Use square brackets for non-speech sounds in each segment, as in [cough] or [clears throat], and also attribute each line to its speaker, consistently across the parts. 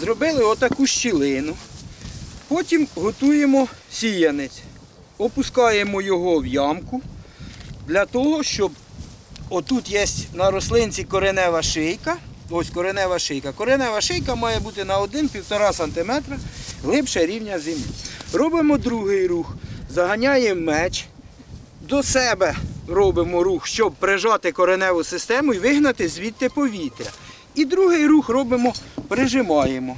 Speaker 1: зробили отаку щілину. Потім готуємо сіянець. Опускаємо його в ямку для того, щоб отут є на рослинці коренева шийка. Ось коренева шийка. Коренева шийка має бути на 1-1,5 см глибше рівня землі. Робимо другий рух. Заганяємо меч. До себе робимо рух, щоб прижати кореневу систему і вигнати звідти повітря. І другий рух робимо, прижимаємо.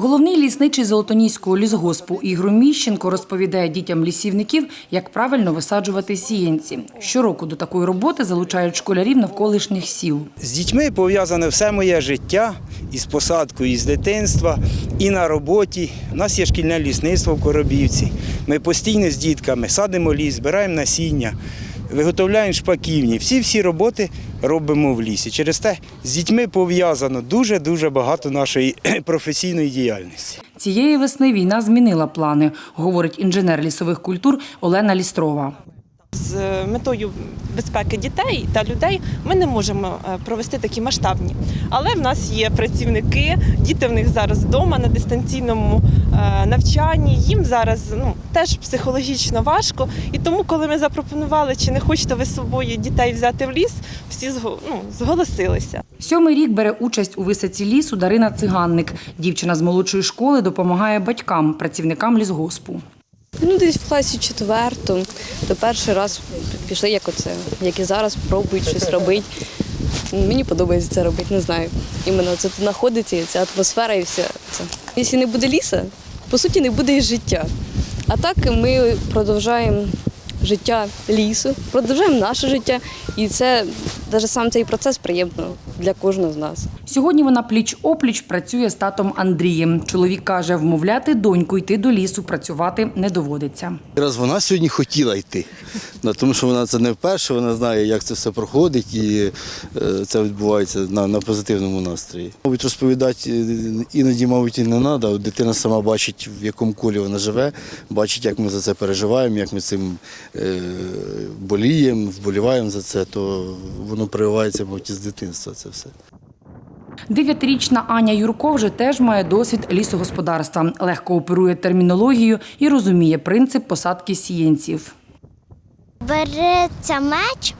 Speaker 2: Головний лісничий Золотоніського лісгоспу Ігор Міщенко розповідає дітям лісівників, як правильно висаджувати сіянці. Щороку до такої роботи залучають школярів навколишніх сіл.
Speaker 1: З дітьми пов'язане все моє життя із посадкою, із дитинства, і на роботі. У нас є шкільне лісництво в Коробівці. Ми постійно з дітками садимо ліс, збираємо насіння, виготовляємо шпаківні. Всі всі роботи робимо в лісі. Через те з дітьми пов'язано дуже-дуже багато нашої [clears throat] професійної діяльності.
Speaker 2: Цієї весни війна змінила плани, говорить інженер лісових культур Олена Лістрова.
Speaker 3: З метою безпеки дітей та людей ми не можемо е, провести такі масштабні. Але в нас є працівники, діти в них зараз вдома на дистанційному е, навчанні. Їм зараз ну, теж психологічно важко. І тому, коли ми запропонували, чи не хочете ви з собою дітей взяти в ліс, всі ну, зголосилися.
Speaker 2: Сьомий рік бере участь у висадці лісу Дарина Циганник. Дівчина з молодшої школи допомагає батькам, працівникам лісгоспу.
Speaker 4: Ну, десь в класі четверту, то перший раз пішли, як оце, як і зараз, пробують щось робити. Мені подобається це робити, не знаю. Іменно це тут знаходиться, ця атмосфера і все це. Якщо не буде ліса, по суті, не буде і життя. А так ми продовжуємо життя лісу, продовжуємо наше життя, і це навіть сам цей процес приємно для кожного з нас.
Speaker 2: Сьогодні вона пліч-опліч працює з татом Андрієм. Чоловік каже, вмовляти доньку йти до лісу працювати не доводиться.
Speaker 5: Раз вона сьогодні хотіла йти, Ну, тому що вона це не вперше, вона знає, як це все проходить, і е, це відбувається на, на позитивному настрої. Мабуть, розповідати е, іноді, мабуть, і не треба. Дитина сама бачить, в якому колі вона живе, бачить, як ми за це переживаємо, як ми цим е, боліємо, вболіваємо за це, то воно прививається, мабуть, з дитинства це все.
Speaker 2: Дев'ятирічна Аня Юрко вже теж має досвід лісогосподарства, легко оперує термінологію і розуміє принцип посадки сіянців.
Speaker 6: береться меч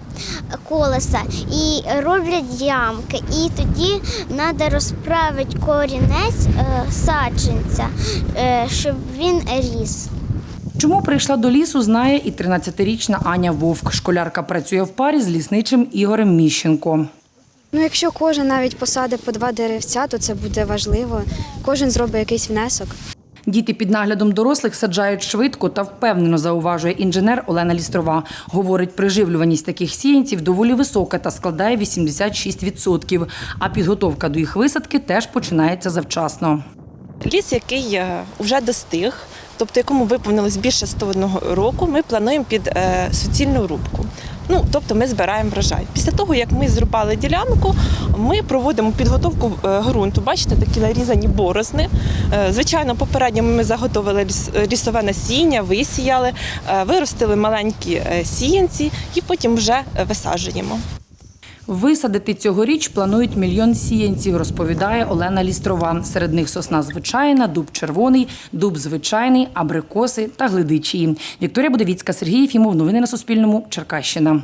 Speaker 6: колеса і роблять ямки. І тоді треба розправити корінець е, саджанця, е, щоб він ріс.
Speaker 2: Чому прийшла до лісу, знає і 13-річна Аня Вовк. Школярка працює в парі з лісничим Ігорем Міщенко.
Speaker 7: Ну, якщо кожен навіть посадить по два деревця, то це буде важливо. Кожен зробить якийсь внесок.
Speaker 2: Діти під наглядом дорослих саджають швидко та впевнено, зауважує інженер Олена Лістрова. Говорить, приживлюваність таких сіянців доволі висока та складає 86%. А підготовка до їх висадки теж починається завчасно.
Speaker 3: Ліс, який е, вже достиг, тобто якому виповнилось більше 101 року, ми плануємо під е, суцільну рубку. Ну, тобто ми збираємо врожай. Після того, як ми зрубали ділянку, ми проводимо підготовку е, ґрунту. Бачите, такі нарізані борозни. Е, Звичайно, попередньо ми заготовили ліс- лісове насіння, висіяли, виростили маленькі сіянці і потім вже висаджуємо.
Speaker 2: Висадити цьогоріч планують мільйон сіянців, розповідає Олена Лістрова. Серед них сосна звичайна, дуб червоний, дуб звичайний, абрикоси та глидичі. Вікторія Будовіцька, Сергій Фімов. Новини на Суспільному. Черкащина.